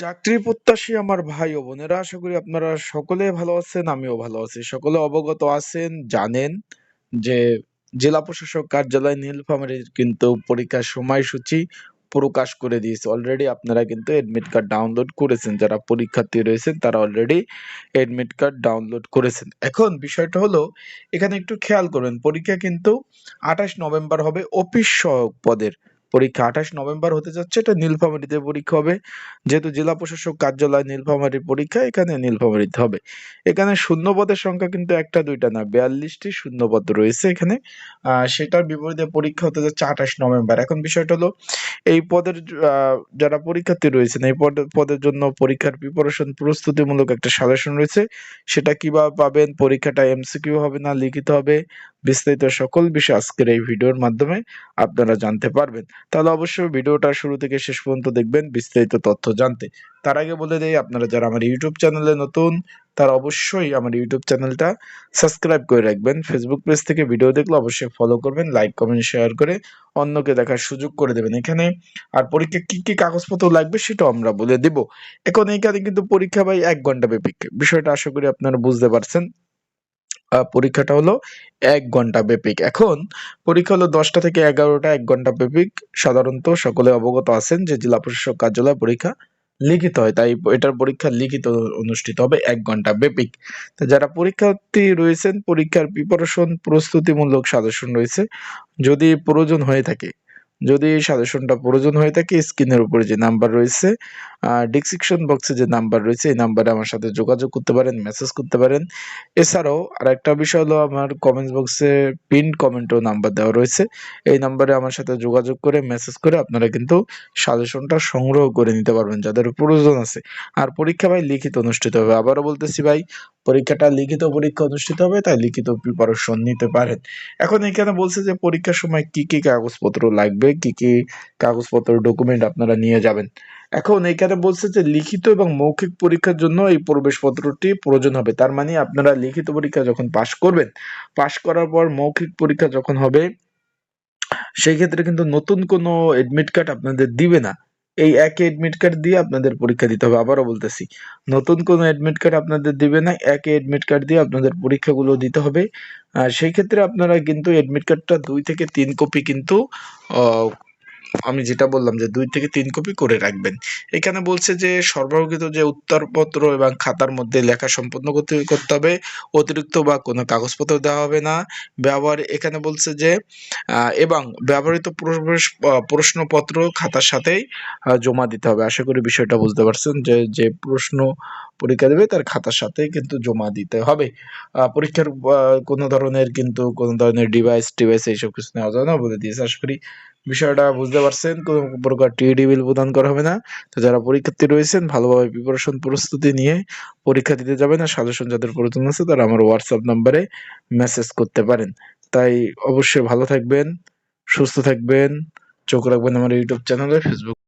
চাকরি প্রত্যাশী আমার ভাই ও বোনেরা, আশা করি আপনারা সকলে ভালো আছেন, আমিও ভালো আছি। সকলে অবগত আছেন, জানেন যে জেলা প্রশাসক কার্যালয় নীলফামারীর কিন্তু পরীক্ষার সময়সূচি প্রকাশ করে দিয়েছে। অলরেডি আপনারা কিন্তু এডমিট কার্ড ডাউনলোড করেছেন। যারা পরীক্ষার্থী রয়েছেন, তারা অলরেডি এডমিট কার্ড ডাউনলোড করেছেন। এখন বিষয়টা হলো, এখানে একটু খেয়াল করবেন পরীক্ষা কিন্তু আঠাশ নভেম্বর হবে, অফিস সহায়ক পদের। পরীক্ষা আঠাশ নভেম্বর হতে যাচ্ছে, এটা নীলফামারীতে পরীক্ষা হবে। যেহেতু জেলা প্রশাসক কার্যালয় নীলফামারীর পরীক্ষা, এখানে নীলফামারীতে হবে। এখানে শূন্যপদের সংখ্যা কিন্তু একটা, দুইটা না, বিয়াল্লিশটি শূন্যপদ রয়েছে এখানে। সেটার বিপরীতে পরীক্ষা হতে যাচ্ছে আঠাশ নভেম্বর। এখন বিষয়টা হলো, এই পদের যারা পরীক্ষার্থী রয়েছেন, এই পদের জন্য পরীক্ষার প্রিপারেশন প্রস্তুতিমূলক একটা সাজেশন রয়েছে। সেটা কীভাবে পাবেন? পরীক্ষাটা এমসিকিউ হবে না, লিখিত হবে? বিস্তারিত সকল বিষয় আজকের এই ভিডিওর মাধ্যমে আপনারা জানতে পারবেন। তাহলে অবশ্যই ভিডিওটা শুরু থেকে শেষ পর্যন্ত দেখবেন, বিস্তারিত তথ্য জানতে। তার আগে বলে দেই, আপনারা যারা আমার ইউটিউব চ্যানেলে নতুন, তারা অবশ্যই আমার ইউটিউব চ্যানেলটা সাবস্ক্রাইব করে রাখবেন। ফেসবুক পেজ থেকে ভিডিও দেখলে অবশ্যই ফলো করবেন লাইক কমেন্ট শেয়ার করে অন্যকে দেখার সুযোগ করে দেবেন এখানে। আর পরীক্ষা কি কি কাগজপত্র লাগবে সেটাও আমরা বলে দিব। এখন এইখানে কিন্তু পরীক্ষা ভাই এক ঘণ্টা ব্যাপী। বিষয়টা আশা করি আপনারা বুঝতে পারছেন। পরীক্ষাটা হলো এক ঘণ্টা ব্যাপিক। এখন পরীক্ষা হলো দশটা থেকে এগারোটা, এক ঘণ্টা ব্যাপিক। সাধারণত সকলে অবগত আছেন যে জেলা প্রশাসক কার্যালয় পরীক্ষা লিখিত হয়, তাই এটার পরীক্ষা লিখিত অনুষ্ঠিত হবে এক ঘণ্টা ব্যাপিক। যারা পরীক্ষার্থী রয়েছেন, পরীক্ষার প্রিপারেশন প্রস্তুতিমূলক সাজেশন রয়েছে। যদি প্রয়োজন হয়ে থাকে যদি এই সাজেশনটা প্রয়োজন হয়ে থাকে স্ক্রিনের উপরে যে নাম্বার রয়েছে ডিসক্রিপশন বক্সে যে নাম্বার রয়েছে, এই নাম্বারে আমার সাথে যোগাযোগ করতে পারেন মেসেজ করতে পারেন। এছাড়াও আরেকটা বিষয় হলো আমার কমেন্ট বক্সে পিন কমেন্টও নাম্বার দেওয়া রয়েছে। এই নাম্বারে আমার সাথে যোগাযোগ করে মেসেজ করে আপনারা কিন্তু সাজেশনটা সংগ্রহ করে নিতে পারবেন, যাদের প্রয়োজন আছে। আর পরীক্ষা ভাই লিখিত অনুষ্ঠিত হবে। আবারও বলতেছি ভাই পরীক্ষাটা লিখিত পরীক্ষা অনুষ্ঠিত হবে, তাই লিখিত প্রিপারেশন নিতে পারেন। এখন এখানে বলছে যে পরীক্ষার সময় কি কি কাগজপত্র লাগবে, কি কি কাগজপত্র ডকুমেন্ট আপনারা নিয়ে যাবেন। এখন এখানে বলছে যে লিখিত এবং মৌখিক পরীক্ষার জন্য এই প্রবেশপত্রটি প্রয়োজন হবে। তার মানে আপনারা লিখিত পরীক্ষা যখন পাশ করবেন, পাশ করার পর মৌখিক পরীক্ষা যখন হবে, সেই ক্ষেত্রে কিন্তু নতুন কোনো এডমিট কার্ড আপনাদের দিবে না। এই একই এডমিট কার্ড দিয়ে আপনাদের পরীক্ষা দিতে হবে। আবারও বলতেছি, নতুন কোনো অ্যাডমিট কার্ড আপনাদের দিবে না, একই এডমিট কার্ড দিয়ে আপনাদের পরীক্ষাগুলো দিতে হবে। আর সেই ক্ষেত্রে আপনারা কিন্তু অ্যাডমিট কার্ডটা দুই থেকে তিন কপি কিন্তু আমি যেটা বললাম যে দুই থেকে তিন কপি করে রাখবেন। এখানে বলছে যে সরবরাহকৃত যে উত্তরপত্র এবং খাতার মধ্যে লেখা সম্পন্ন করতে করতে হবে, অতিরিক্ত বা কোনো কাগজপত্র দেওয়া হবে না। ব্যবহার, এখানে বলছে যে এবং ব্যবহৃত প্রশ্নপত্র খাতার সাথেই জমা দিতে হবে। আশা করি বিষয়টা বুঝতে পারছেন যে যে প্রশ্ন পরীক্ষা দেবে তার খাতার সাথে কিন্তু জমা দিতে হবে। পরীক্ষার কোনো ধরনের কিন্তু কোনো ধরনের ডিভাইস টিভাইস এইসব কিছু নেওয়া যাবে না বলে দিয়েছে। আশা করি বিষয়টা বুঝতে পারছেন, কোনো প্রকার টিডি বিল প্রদান করা হবে না। তো যারা পরীক্ষার্থী রয়েছেন, ভালোভাবে প্রিপারেশন প্রস্তুতি নিয়ে পরীক্ষা দিতে যাবেন আর সাজেশন যাদের প্রয়োজন আছে, তারা আমার হোয়াটসঅ্যাপ নাম্বারে মেসেজ করতে পারেন। তাই অবশ্যই ভালো থাকবেন, সুস্থ থাকবেন, চোখ রাখবেন আমার ইউটিউব চ্যানেলে ফেসবুক